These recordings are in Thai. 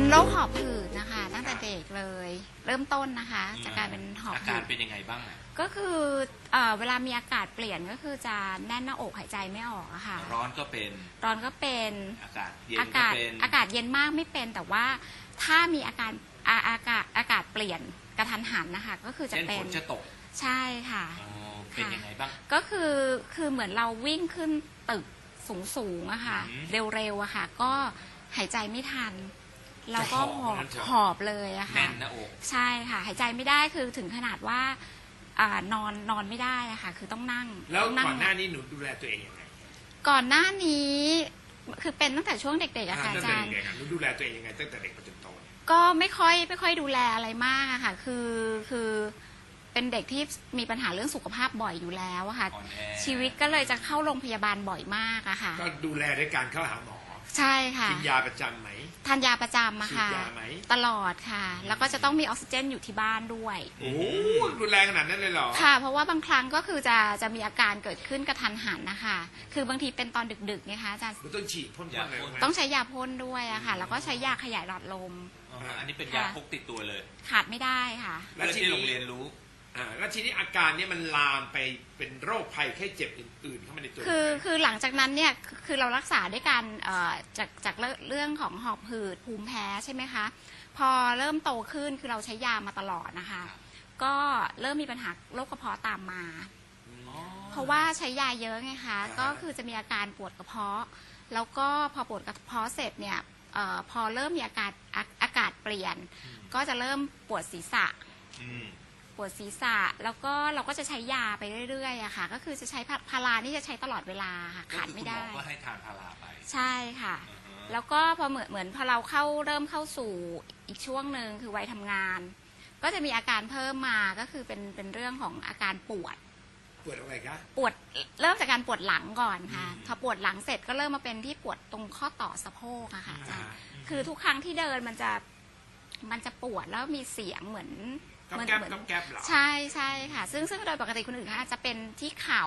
เป็นโรคหอบหืดนะคะ ตั้งแต่เด็กเลย เริ่มต้นนะคะจะกลายเป็นหอบอาหืการดเป็นยังไงบ้างอะก็คือเอ่อเวลามีอากาศเปลี่ยนก็คือจะแน่นหน้าอกหายใจไม่ออกอะค่ะ ร้อนก็เป็นร้อนก็เป็นอากาศเย็นอาก็กาศเป็นอากาศเย็นมากไม่เป็นแต่ว่าถ้ามีอาการอาอากาศอากาศเปลี่ยนกระทันหันนะคะ ก็คือจะเช่นเป็ฝนนจะตกใช่ค่ะ อ๋อเป็นยังไงบ้าง ก็คือคือเหมือนเราวิ่งขึ้นตึกสูงสูงๆอะค่ะ อืม เร็วๆอะค่ะ ก็หายใจไม่ทัน เราก็หอบจะหอบนั่นเถอะหอบเลยอะแน่ค่ะนหน้าอกใช่ค่ะ หายใจไม่ได้คือถึงขนาดว่าอ่านอนนอนไม่ได้อะค่ะ คือต้องนั่งแล้วต้องง ก่อนหน้านี้หนูดูแลตัวเองยังไงก่อนหน้านี้คือเป็นตั้งแต่ช่วงเด็กๆอะค่ะตั้งอาแต่จารย์ เด็กๆอะหนูดูแลตัวเองยังไงตั้งแต่เด็กมาจนโตเนี่ยก็ไม่ค่อยไม่ค่อยดูแลอะไรมากอะค่ะ คือคือเป็นเด็กที่มีปัญหาเรื่องสุขภาพบ่อยอยู่แล้วอะค่ะ อ่อนแอชีวิตก็เลยจะเข้าโรงพยาบาลบ่อยมากอะค่ะ ก็ดูแลด้วยการเข้าหาหมอ ใช่ค่ะ กินยาประจำไหม ทานยาประจำอะฉีดค่ะยาไหม ตลอดค่ะ แล้วก็จะต้องมีออกซิเจนอยู่ที่บ้านด้วย โอ้โหดูแลขนาดนั้นเลยเหรอ ค่ะ เพราะว่าบางครั้งก็คือจะจะมีอาการเกิดขึ้นกระทันหันนะคะ คือบางทีเป็นตอนดึกๆนะคะอาจารย์หนูต้องฉีดพ่นๆอะไรไหม ต้องใช้ยาพ่นด้วยอะค่ะ แล้วก็ใช้ยาขยายหลอดลม อ๋ออันนี้เป็นยาพกติดตัวเลย ขาดไม่ได้ค่ะเพื่อที่โรงเรียนรู้ อ่าแล้วทีนี้อาการเนี้มันลามไปเป็นโรคภัยไข้เจ็บอื่นๆเข้ามาในตัวคือไหมคือหลังจากนั้นเนี่ยคือคือเรารักษาด้วยการเอ่อจากจากเรื่องเรื่องของหอบหืดภูมิแพ้ใช่ไหมคะพอเริ่มโตขึ้นคือเราใช้ยามาตลอดนะคะ ก็เริ่มมีปัญหาโรคกระเพาะตามมา เพราะว่าใช้ยาเยอะไงคะก็คือจะมีอาการปวดกระเพาะ แล้วก็พอปวดกระเพาะเสร็จเนี่ยเออพอเริ่มมีอาการอาอากาศเปลี่ยน ก็จะเริ่มปวดศีรษะอืมป วดศีรษะ แล้วก็เราก็จะใช้ยาไปเรื่อยๆอะค่ะ ก็คือจะใช้พาพารานี่จะใช้ตลอดเวลาค่ะขาดไม่ได้ ก็คือคุณหมอก็ให้ทานพาราไปใช่ค่ะ อ่าฮะแล้วก็พอเหมือนเหมือนพอเราเข้าเริ่มเข้าสู่อีกช่วงหนึ่งคือวัยทำงาน ก็จะมีอาการเพิ่มมาก็คือเป็นเป็นเรื่องของอาการปวด ปวดอะไรคะปวดเริ่มจากการปวดหลังก่อนค่ะพอปวดหลังเสร็จก็เริ่มมาเป็นที่ปวดตรงข้อต่อสะโพกอะค่ะอาจารย์คือทุกครั้งที่เดินมันจะมันจะปวดแล้วมีเสียงเหมือนก๊อบ เหมือนแก๊บเหมือนก๊อบแก๊บเหรอใช่ใช่ค่ะ ซึ่งซึ่งโดยปกติคนอื่นเขาอาจจะเป็นที่เข่า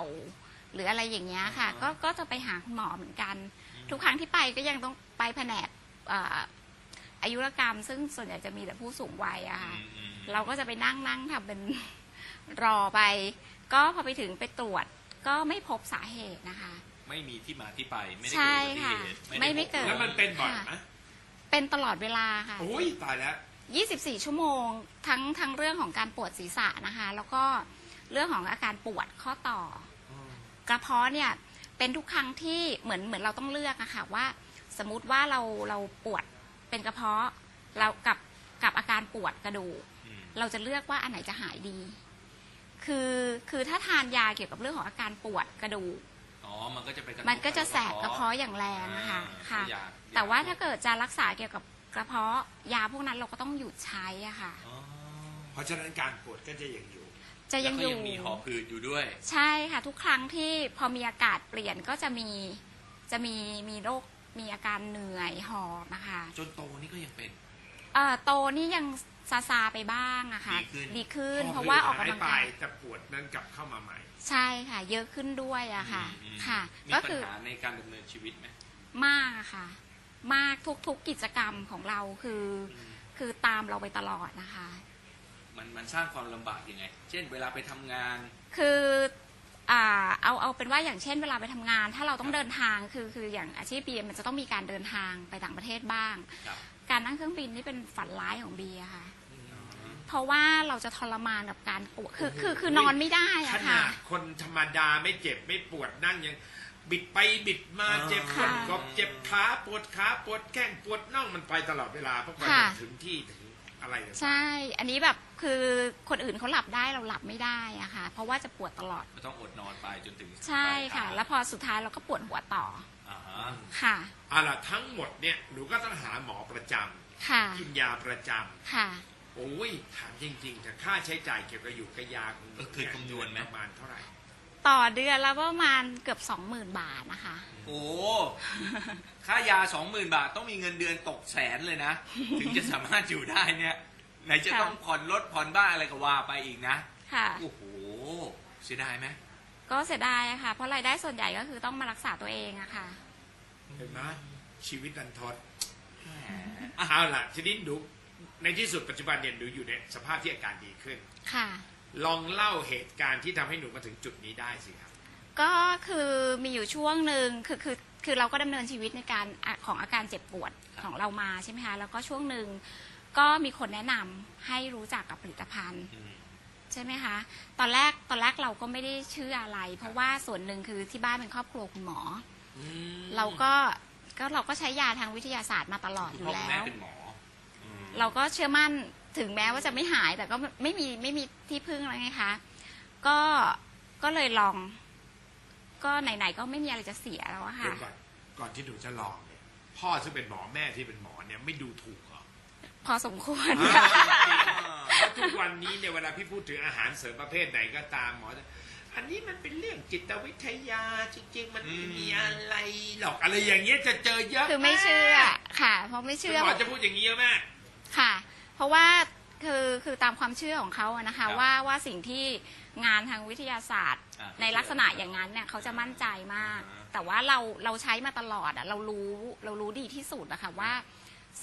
หรืออะไรอย่างเงี้ยค่ะ ก็ก็จะไปหาคุณหมอเหมือนกัน ทุกครั้งที่ไปก็ยังต้องไปแผนกเอ่ออายุรกรรม ซึ่งส่วนใหญ่จะมีแต่ผู้สูงวัยอะค่ะอืมอืมเราก็จะไปนั่งนั่งทำเป็นรอไป ก็พอไปถึงไปตรวจก็ไม่พบสาเหตุนะคะ ไม่มีที่มาที่ไปไม่ได้ใช่เกิดอุบัติค่ะเหตุไม่ด้ไม่เกิดแล้วมันเป็นบ่อยไหมค่ะเป็นตลอดเวลาค่ะโอ้ยตายแล้ว 24 ชั่วโมง ทั้งทั้งเรื่องของการปวดศีรษะนะคะ แล้วก็เรื่องของอาการปวดข้อต่อ กระเพาะเนี่ยเป็นทุกครั้งที่เหมือนเหมือนเราต้องเลือกอะค่ะว่า สมมุติว่าเราเราปวดเป็นกระเพาะเรากับกับอาการปวดกระดูกอืมเราจะเลือกว่าอันไหนจะหายดี คือคือถ้าทานยาเกี่ยวกับเรื่องของอาการปวดกระดูกอ๋อมันก็จะไปกรทบมันก็จะแสบกระเพาะอย่างแรงนะคะอ่าค่ะยาแต่ว่าถ้าเกิดจะรักษาเกี่ยวกับ กระเพาะยาพวกนั้นเราก็ต้องหยุดใช้อะค่ะ อ๋อเพราะฉะนั้นการปวดก็จะยังอยู่ จะยังแล้วอก็ยู่ มีหอบหืดอยู่ด้วย ใช่ค่ะ ทุกครั้งที่พอมีอากาศเปลี่ยนก็จะมีจะมีมีโรคมีอาการเหนื่อยหอบนะคะจนโตนี่ก็ยังเป็น เอ่อโตนี่ยังซาซาไปบ้างอะค่ะดีขึ้น ดีขึ้นพอเพราะว่าออกกำลังหายไปกายแต่ปวดนั้นกลับเข้ามาใหม่ ใช่ค่ะ เยอะขึ้นด้วยอะค่ะ อืมค่ะ มีก็ปัญคือหาในการดำเนินชีวิตไหมมากอะค่ะ มากทุกๆกิจกรรมของเราคือ คือตามเราไปตลอดนะคะ มันมันสร้างความลำบากยังไง เช่นเวลาไปทำงาน คืออ่าเอาเอาเป็นว่าอย่างเช่นเวลาไปทำงาน ถ้าเราต้องเดินทางคือคืออย่างอาชีพเบียร์มันจะต้องมีการเดินทางไปต่างประเทศบ้าง ครับ การนั่งเครื่องบินนี่เป็นฝันร้ายของเบียร์ค่ะ เพราะว่าเราจะทรมานกับการปวดคือคือคือนอนไม่ได้ขอะนาค่ะ ดคนธรรมดาไม่เจ็บไม่ปวดนั่งยัง บิดไปบิดมาอ่าเจ็บค่ะปวดกบเจ็บขาปวดขาปวดแข้งปวดน่องมันไปตลอดเวลาเพราะกว่าค่ะจะถึงที่ถึงอะไรเนี่ยใช่ อันนี้แบบคือคนอื่นเขาหลับได้เราหลับไม่ได้อะค่ะ เพราะว่าจะปวดตลอด ก็ต้องอดนอนไปจนถึงใช่ค่ะปลายทางแล้วพอสุดท้ายเราก็ปวดหัวต่ออ่าฮะค่ะ เอาล่ะทั้งหมดเนี่ยหนูก็ต้องหาหมอประจำค่ะ กินยาประจำค่ะ โอ้ยถามจริงๆแต่ค่าใช้จ่ายเกี่ยวกับอยู่กับยาของหเออเคยคำนวณไหม ประมาณเท่าไหร่ ต่อเดือนแล้วประมาณเกือบสองหมื่นบาทนะคะ โอ้ค่ายาสองหมื่นบาทต้องมีเงินเดือนตกแสนเลยนะ ถึงจะสามารถอยู่ได้เนี่ยไหนจะค่ะ ต้องผ่อนรถผ่อนบ้านอะไรก็ว่าไปอีกนะ ค่ะ โอ้โหเสียดายไหมก็เสียดายอะค่ะ เพราะรายได้ส่วนใหญ่ก็คือต้องมารักษาตัวเองอะค่ะ เห็นไหมชีวิตดันทดแหมเอาล่ะทีนี้หนูในที่สุดปัจจุบันเนี่ยหนูอยู่ในสภาพที่อาการดีขึ้น ค่ะ ลองเล่าเหตุการณ์ที่ทำให้หนูมาถึงจุดนี้ได้สิครับ ก็คือมีอยู่ช่วงหนึ่งคือคือคือเราก็ดำเนินชีวิตในการอะของอาการเจ็บปวดของเรามาใช่ไหมคะแล้วก็ช่วงหนึ่งก็มีคนแนะนำให้รู้จักกับผลิตภัณฑ์ อืม ใช่ไหมคะ ตอนแรกตอนแรกเราก็ไม่ได้เชื่ออะไร เพราะว่าส่วนหนึ่งคือที่บ้านเป็นครอบครัวคุณหมออเราก็ก็เราก็ใช้ยาทางวิทยาศาสตร์มาตลอดคุอณยู่พ่อคุณแล้แม่ว เป็นหมออืมเราก็เชื่อมั่น ถึงแม้ว่าจะไม่หายแต่ก็ไม่มีไม่มีที่พึ่งแล้วไงคะ ก็ก็เลยลอง ก็ไหนๆก็ไม่มีอะไรจะเสียแล้วอะเดี๋ยค่ะวก่อนก่อนที่หนูจะลองเนี่ยพ่อซึ่งเป็นหมอแม่ที่เป็นหมอเนี่ยไม่ดูถูกเหรอ พอสมควรเพราะทุกวันนี้เนี่ยเวลาพี่พูดถึงอาหารเสริมประเภทไหนก็ตามหมอจะอันนี้มันเป็นเรื่องจิตวิทยาจริงๆ มันไม่มีอะไรหรอกอะไรอย่างเงี้ยจะเจอเยอะคือไม่เชื่อค่ะ เพราะไม่คุณเชื่อ หมอจะพูดอย่างนี้เยอะมาก ค่ะ เพราะว่าคือคือตามความเชื่อของเขาอะนะคะว่าว่าสิ่งที่งานทางวิทยาศาสตร์ อ่าในลักษณะอย่างนั้นเนี่ยเขาจะมั่นใจมาก อ่า แต่ว่าเราเราใช้มาตลอดอะเรารู้เรารู้ดีที่สุดอะค่ะว่า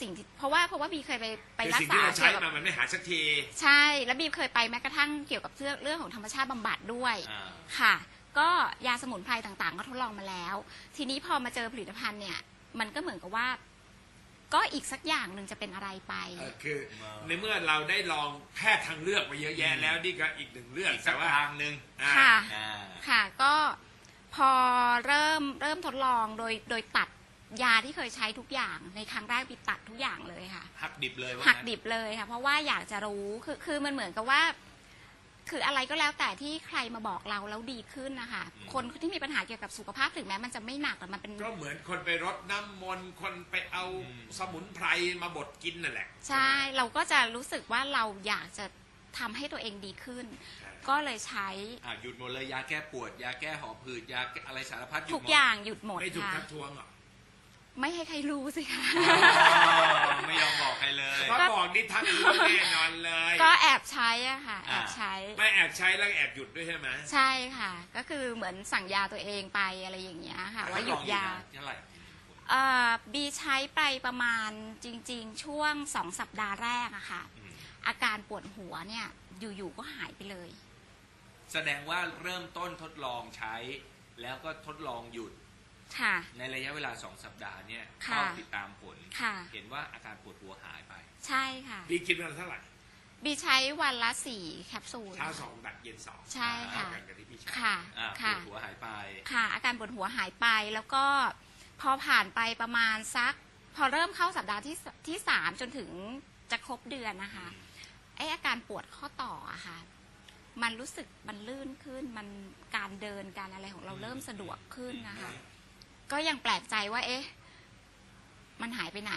สิ่งที่เพราะว่าเพราะว่าบีเคยไปไปคือรักสิ่งษาที่เราใช้เกี่ยวกับ มามันไม่หาสักทีใช่ แล้วบีเคยไปแม้กระทั่งเกี่ยวกับเรื่องเรื่องของธรรมชาติบำบัดด้วย อ่า ค่ะ ก็ยาสมุนไพรต่างๆ ก็ทดลองมาแล้ว ทีนี้พอมาเจอผลิตภัณฑ์เนี่ย มันก็เหมือนกับว่า ก็อีกสักอย่างหนึ่งจะเป็นอะไรไป เออคือในเมื่อเราได้ลองแพทย์ทางเลือกมาเยอะแยะแล้วนี่ก็อีกหนึ่งเรื่องอีกสัแต่กว่าทางหนึ่งอ่า ค่ะ อ่า ค่ะก็พอเริ่มเริ่มทดลองโดยโดยตัดยาที่เคยใช้ทุกอย่าง ในครั้งแรกบีตัดทุกอย่างเลยค่ะ หักดิบเลยว่าหักงั้น ดิบเลยค่ะ เพราะว่าอยากจะรู้คือคือมันเหมือนกับว่า คืออะไรก็แล้วแต่ที่ใครมาบอกเราแล้วดีขึ้นนะคะคนที่มีปัญหาเกี่ยวกับสุขภาพถึงแม้มันจะไม่หนักแต่มันเป็น ก็เหมือนคนไปรดน้ำมนต์คนไปเอาสมุนไพรมาบดกินนั่นแหละ ใช่เราก็จะรู้สึกว่าเราอยากจะทำให้ตัวเองดีขึ้น ก็เลยใช้อะหยุดหมดเลยยาแก้ปวด ยาแก้หอบหืดยาแก้อะไรสารพัดหยุดหมดทุกอย่างหยุดหมดไม่ถูกค่ะ ทักท้วงหรอก ไม่ให้ใครรู้สิคะอ๋อไม่ยอมบอกใครเลยเพราะบอกนี่ทักท้วงแน่นอนเลยก็แอบใช้อะค่ะ แออ่าบใช้ ไม่แอบใช้แล้วแอบหยุดด้วยใช่ไหมใช่ค่ะ ก็คือเหมือนสั่งยาตัวเองไปอะไรอย่างเงี้ยค่ะ ว่าหยุดยาเท่าไหร่เอ่อบีใช้ไปประมาณจริง ๆ ช่วงสองสัปดาห์แรกอะค่ะอืมอาการปวดหัวเนี่ยอยู่ๆก็หายไปเลย แสดงว่าเริ่มต้นทดลองใช้ แล้วก็ทดลองหยุด ค่ะ ในระยะเวลาสองสัปดาห์เนี่ยค่ะเข้าติดตามผล ค่ะ เห็นว่าอาการปวดหัวหายไป ใช่ค่ะ พี่กินวันละเท่าไหร่บีใช้วันละสี่แคปซูล เช้าสองดัดเย็นสองใช่ค่ะเท่ากันกับที่พี่ใช้ค่ะอ่าปค่ะ วดหัวหายไป ค่ะ อาการปวดหัวหายไปแล้วก็พอผ่านไปประมาณสัก พอเริ่มเข้าสัปดาห์ที่สที่สามจนถึงจะครบเดือนนะคะไออาการปวดข้อต่ออะค่ะ มันรู้สึกมันลื่นขึ้น มันการเดินการอะไรของเราเริ่มสะดวกขึ้นนะคะ ก็ยังแปลกใจว่าเอ๊ะ มันหายไปไหน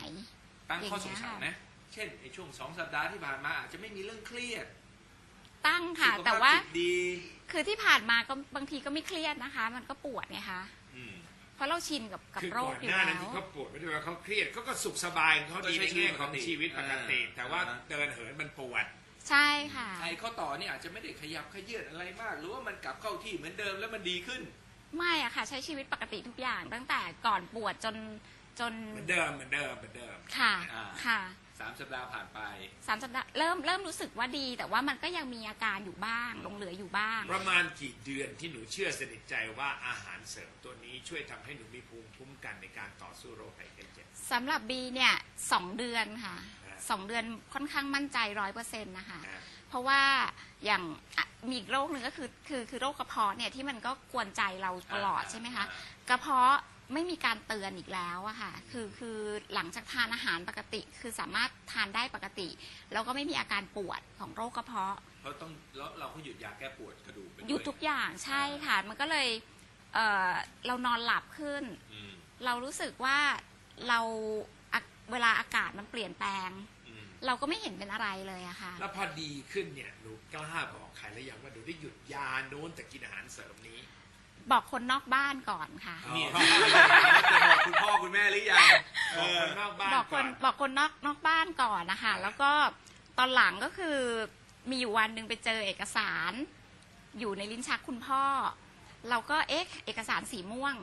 ตั้งข้อสงสัยอย่างเงี้ยไหมเช่นในช่วงสองสัปดาห์ที่ผ่านมาอาจจะไม่มีเรื่องเครียด ตั้งค่ะสุขภพแต่ว่าจิตดีคือที่ผ่านมาก็บางทีก็ไม่เครียดนะคะ มันก็ปวดไงคะอืมเพราะเราชินกับกับคือโรก่คอนอยู่หน้าแล้นั้นที่วเขาปวดไม่ได้ว่าเขาเครียดเขาก็สุขสบายของเขาดีก็ใช้ในแง่ของชีวิตปกติชีวิตปกติอ่าแต่ว่าอ่าเดินเหินมันปวดใช่ค่ะไอ้ข้อต่อนี่อาจจะไม่ได้ขยับขยื่นอะไรมาก หรือว่ามันกลับเข้าที่เหมือนเดิมแล้วมันดีขึ้น ไม่อะค่ะ ใช้ชีวิตปกติทุกอย่างตั้งแต่ก่อนปวดจนจนเหมือนเดิมเหมือนเดิมเหมือนเดิม ค่ะอ่า ค่ะสามสัปดาห์ผ่านไป สามสัปดาห์เริ่มเริ่มรู้สึกว่าดี แต่ว่ามันก็ยังมีอาการอยู่บ้างหลงเหลืออยู่บ้าง ประมาณกี่เดือนที่หนูเชื่อสนิทใจว่าอาหารเสริมตัวนี้ช่วยทำให้หนูมีภูมิคุ้มกันในการต่อสู้โรคภัยไข้เจ็บ สำหรับบีเนี่ยสองเดือนค่ะอ่า สองเดือนค่อนข้างมั่นใจร้อยเปอร์เซ็นต์นะคะอ่า เพราะว่าอย่างอะมีอีกโรคหนึ่งก็คือคือคือโรคกระเพาะเนี่ยที่มันก็กวนใจเราตลอดอ่าใช่ไหมอ่าคะกระเพาะไม่มีการเตือนอีกแล้วอะค่ะคือคือหลังจากทานอาหารปกติ คือสามารถทานได้ปกติ แล้วก็ไม่มีอาการปวดของโรคกระเพาะ เพราะต้องแล้วเราก็หยุดยาแก้ปวดกระดูกไปด้วหยุดทุกอย่างใช่ค่ะ มันก็เลยเอ่อเรานอนหลับขึ้น อืม เรารู้สึกว่าเราอะเวลาอากาศมันเปลี่ยนแปลงอืม เราก็ไม่เห็นเป็นอะไรเลยอะค่ะ แล้วพอดีขึ้นเนี่ยหนูกล้าบอกใครแล้วยังว่าหนูได้หยุดยาโน้นแต่กินอาหารเสริมนี้ บอกคนนอกบ้านก่อนค่ะอ๋อเนี่ยจะบอกคุณพ่อคุณแม่หรือยังเอบอกอคนนอกบ้านบอกคก่อนนบอกคนนอกนอกบ้านก่อนนะคะแล้วก็ตอนหลังก็คือมีอยู่วันหนึ่งไปเจอเอกสาร อยู่ในลิ้นชักคุณพ่อ เราก็เอ๊ะเอกสารสีม่วง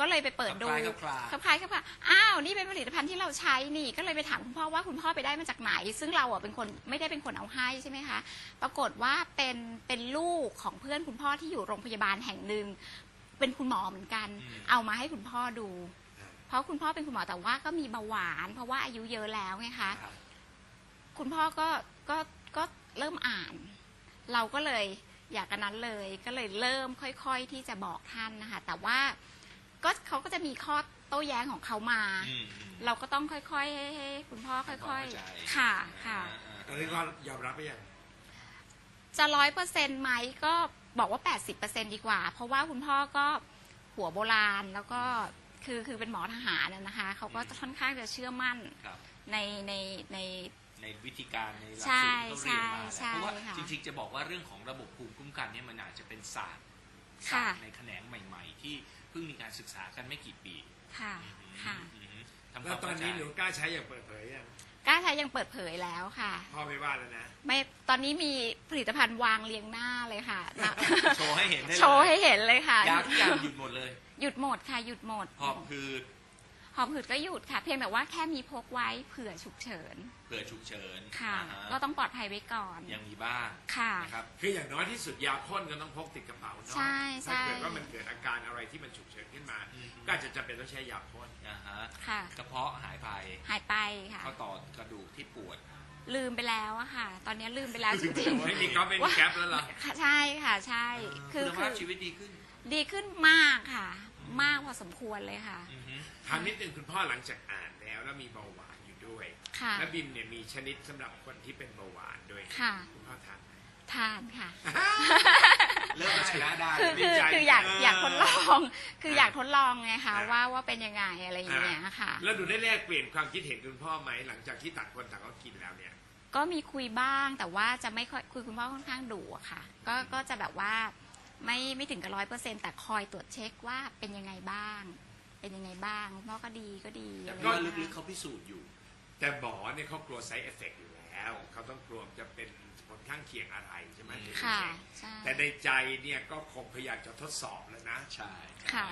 ก็เลยไปเปิดดูคล้ายๆคลาคล้ายๆคลาอ้าวนี่เป็นผลิตภัณฑ์ที่เราใช้นี่ ก็เลยไปถามคุณพ่อว่าคุณพ่อไปได้มาจากไหน ซึ่งเราอะเป็นคนไม่ได้เป็นคนเอาให้ใช่ไหมคะ ปรากฏว่าเป็นเป็นลูกของเพื่อนคุณพ่อที่อยู่โรงพยาบาลแห่งหนึ่งเป็นคุณหมอเหมือนกันเอามาให้คุณพ่อดู เพราะคุณพ่อเป็นคุณหมอแต่ว่าก็มีเบาหวาน เพราะว่าอายุเยอะแล้วไงคะ ครับ คุณพ่อก็ก็ก็เริ่มอ่าน เราก็เลยอยากกันนั้นเลย ก็เลยเริ่มค่อย ๆ ที่จะบอกท่านนะคะ แต่ว่า ก็เขาก็จะมีข้อโต้แย้งของเขามาอืมอืมเราก็ต้องค่อยๆให้ให้คุณพ่อค่อยเข้าใจๆค่ะค่ะ ตอนนี้ก็ยอมรับไปยังจะร้อยเปอร์เซ็นต์ไหมก็บอกว่า80เปอร์เซ็นดีกว่า เพราะว่าคุณพ่อก็หัวโบราณแล้วก็คือคือเป็นหมอทหารน่ะนะคะเขาก็จะค่อนข้างจะเชื่อมั่นครับ ในในใน ในวิธีการในหลักใช่สูตรที่เขาเรียนมาแหละใช่เพราะว่าใช่ค่ะจริงๆจะบอกว่าเรื่องของระบบภูมิคุ้มกันเนี่ยมันอาจจะเป็นศาสตร์ศาค่ะสตร์ในแขนงใหม่ ๆ ที่เพิ่งมีการศึกษากันไม่กี่ปีค่ะ ค่ะ อืมทำคแล้ววามตอนเข้าใจนี้หนูกล้าใช้อย่างเปิดเผยยังกล้าใช้ยังเปิดเผยแล้วค่ะ พ่อไม่ว่าแล้วนะ ไม่ ตอนนี้มีผลิตภัณฑ์วางเรียงหน้าเลยค่ะนะ โชว์ให้เห็นได้เลยโชว์ให้เห็นเลยค่ะ ยาทุกอย่างหยุดหมดเลย หยุดหมดค่ะ หยุดหมด หอบคือ หอบหืดก็หยุดค่ะ เพียงแต่ว่าแค่มีพกไว้เผื่อฉุกเฉิน เผื่อฉุกเฉินค่ะ อ่าฮะก็ต้องปลอดภัยไว้ก่อน ยังมีบ้างค่ะ นะครับคืออย่างน้อยที่สุดยาพ่นก็ต้องพกติดกระเป๋าเนาะใช่ใช่ ถ้าเกิดว่ามันเกิดอาการอะไรที่มันฉุกเฉินขึ้นมาอืมก็อาจจะจำเป็นต้องใช้ยาพ่นอ่าฮะค่ะ กระเพาะหายไปหายไปค่ะ ข้อต่อกระดูกที่ปวด ลืมไปแล้วอะค่ะ ตอนนี้ลืมไปแล้วจริงไม่มีก๊อฟไม่มีแก๊ปแล้วเหรอๆค่ะใช่ค่ะใช่ คืคืออคุณคืภาพอชีวิตดีขึ้น ดีขึ้นมากค่ะ มากพอสมควรเลยค่ะ อือฮึถามนิดนึงคุณพ่อหลังจากอ่านแล้วแล้วมีเบาหวานอยู่ด้วย ค่ะ และบิมเนี่ยมีชนิดสำหรับคนที่เป็นเบาหวานด้วยค่ะ คุณพ่อทานไหม ทานค่ะ เริ่มชนะได้คือดีคือใจคืออยากเออออยากทดลอง คืออยากทดลองไงคะอ่าว่าว่าเป็นยังไงอะไรอย่างเงี้ยค่ะ แล้วหนูได้แลกเปลี่ยนความคิดเห็นคุณพ่อไหมหลังจากที่ต่างคนต่างก็กินแล้วเนี่ย ก็มีคุยบ้างแต่ว่าจะไม่ค่อยคุยคุณพ่อค่อนข้างดุอะค่ะ ก็ก็จะแบบว่า ไม่ไม่ถึงกับร้อยเปอร์เซ็นแต่คอยตรวจเช็คว่าเป็นยังไงบ้าง เป็นยังไงบ้างคุณพ่อก็ดีก็ดีแต่อะไรก็อย่างลึเงี้กๆยเขาพิสูจน์อยู่ แต่หมอเนี่ยเขากลัว side effect อยู่แล้วเขาต้องกลัวจะเป็นผลข้างเคียงอะไรใช่ไหมค่ะใช่แต่ในใจเนี่ยก็คงพยายามจะทดสอบแล้วนะ ใช่ค่ะ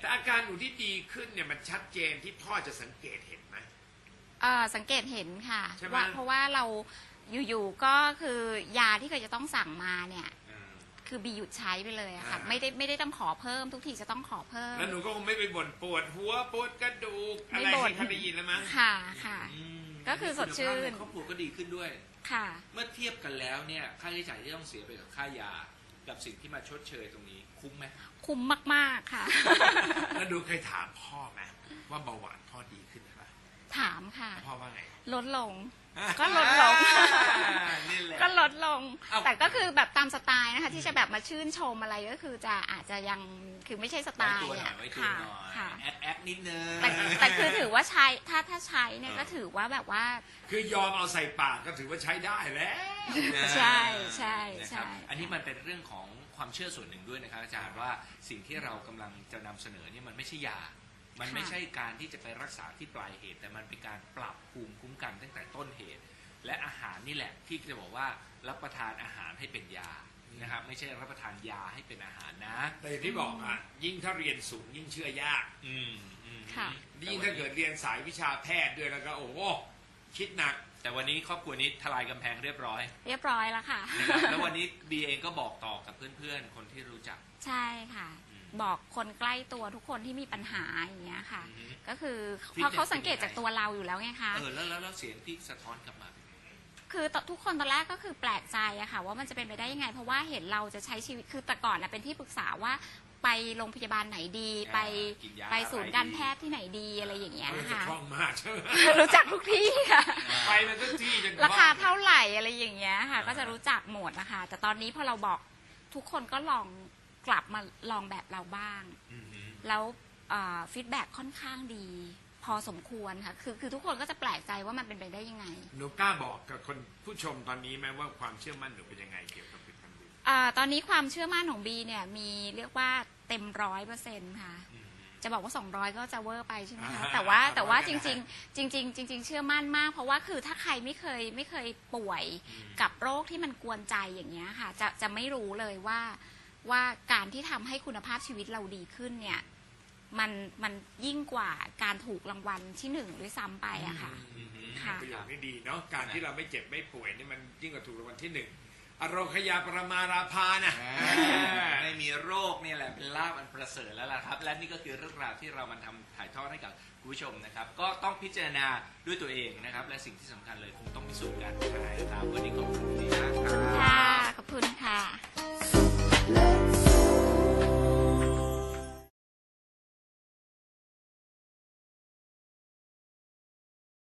แต่อาการหนูที่ดีขึ้นเนี่ยมันชัดเจนที่พ่อจะสังเกตเห็นไหม เอ่อสังเกตเห็นค่ะใช่ไหม ว่าเพราะว่าเราอยู่ๆก็คือยาที่เคยจะต้องสั่งมาเนี่ย คือบีหยุดใช้ไปเลยอะค่ะ อ่า ไม่ได้ไม่ได้ต้องขอเพิ่ม ทุกทีจะต้องขอเพิ่ม แล้วหนูก็คงไม่ไปบ่นปวดหัวปวดกระดูกอะไรไม่บ่นที่เขาได้ยินแล้วมั้งค่ะค่ะ อืมก็คือสดชื่น คุณภาพในครอบครัวก็ดีขึ้นด้วย ค่ะ เมื่อเทียบกันแล้วเนี่ยค่าใช้จ่ายที่ต้องเสียไปกับค่ายา กับสิ่งที่มาชดเชยตรงนี้คุ้มไหมคุ้มมากๆค่ะ แล้วหนูเคยถามพ่อไหมว่าเบาหวานพ่อดีขึ้นไหมถามค่ะพ่อว่าไงลดลง ก็ลดลงนี่แหละก็ล ดลง เอ้า แต่ก็คือแบบตามสไตล์นะคะ ที่จะแบบมาชื่นชมอะไรก็คือจะอาจจะยังคือไม่ใช่สไตไว้ล์ตัวหน่ออะยไว้ตัวค่ะหน่อยค่ะ แอดแอดนิดนึง แต่แต่คือถือว่าใช้ถ้าถ้าใช้เนี่ยเออก็ถือว่าแบบว่า คือยอมเอาใส่ปากก็ถือว่าใช้ได้แล้วใช่ใช่นะครับใช่อันนี้มันเป็นเรื่องของความเชื่อส่วนหนึ่งด้วยนะครับอาจารย์ว่าสิ่งที่เรากำลังจะนำเสนอเนี่ยมันไม่ใช่ยา มันไม่ใช่การที่จะไปรักษาที่ปลายเหตุ แต่มันเป็นการปรับภูมิคุ้มกันตั้งแต่ต้นเหตุ และอาหารนี่แหละที่จะบอกว่ารับประทานอาหารให้เป็นยานะครับไม่ใช่รับประทานยาให้เป็นอาหารนะ แต่อย่างที่บอกอะยิ่งถ้าเรียนสูงยิ่งเชื่อยาก อืมอืมค่ะยิ่งถ้าเกิดเรียนสายวิชาแพทย์ด้วยแล้วก็โอ้โหคิดหนัก แต่วันนี้ครอบครัวนี้ทลายกำแพงเรียบร้อย เรียบร้อยแล้วค่ะนะครับแล้ววันนี้บีเองก็บอกต่อกับเพื่อนๆ คนที่รู้จัก ใช่ค่ะอืมบอกคนใกล้ตัวทุกคนที่มีปัญหาอย่างเงี้ยค่ะอืมก็คือ Feedback เพราะเขาสังเกตจากตัวเราอยู่แล้วไงคะเออแล้วแล้วแล้วเสียงที่สะท้อนกลับมาเป็นไง คือทุกคนตอนแรกก็คือแปลกใจอะค่ะ ว่ามันจะเป็นไปได้ยังไง เพราะว่าเห็นเราจะใช้ชีวิตคือแต่ก่อนนะเป็นที่ปรึกษาว่าไปโรงพยาบาลไหนดี ไปกินยาไปศูนย์การแพทย์ที่ไหนดีอะไรอย่างเงี้ยมันนะจะคะคล่องมากใช่ไหมรู้จักทุกที่ค่ะไปมันก็ที่จนราคาเท่าไหร่อะไรอย่างเงี้ยค่ะ ก็จะรู้จักหมดนะคะ แต่ตอนนี้พอเราบอกทุกคนก็ลองกลับมาลองแบบเราบ้างอืมฮึแล้วฟีดแบ็ค่อนข้างดี พอสมควรค่ะ คือคือทุกคนก็จะแปลกใจว่ามันเป็นไปได้ยังไง หนูกล้าบอกกับคนผู้ชมตอนนี้ไหมว่าความเชื่อมั่นหนูเป็นยังไงเกี่ยวกับผลิตภัณฑ์นี้อาตอนนี้ความเชื่อมั่นของบีเนี่ยมีเรียกว่าเต็มร้อยเปอร์เซ็นต์ค่ะ อืม จะบอกว่า 200 ก็จะเวอร์ไปใช่ไหมคะ อ่าแต่ว่าแต่ว่าร้อยจก็ได้ริง ๆ จริง ๆ จริง ๆ เชื่อมั่นมาก เพราะว่าคือถ้าใครไม่เคยไม่เคยป่วยกับโรคที่มันกวนใจอย่างเงี้ยค่ะ จะจะไม่รู้เลยว่าว่าการที่ทำให้คุณภาพชีวิตเราดีขึ้นเนี่ย มันมันยิ่งกว่าการถูกรางวัลที่หนึ่งด้วยซ้ำไปอะค่ะ ค่ะ ตัวอย่างที่ดีเนาะการที่เราไม่เจ็บไม่ป่วยนี่มันยิ่งกว่าถูกรางวัลที่หนึ่งอโรคยาปรมาราพานะ ไม่มีโรคเนี่ยแหละเป็นลาบอันประเสริฐแล้วล่ะครับ และนี่ก็คือเรื่องราวที่เรามันทำถ่ายทอดให้กับคุณผู้ชมนะครับ ก็ต้องพิจารณาด้วยตัวเองนะครับ และสิ่งที่สำคัญเลยคงต้องพิสูจน์กันนะครับวันนี้ขอบคุณดีมากค่ะขอบคุณค่ะ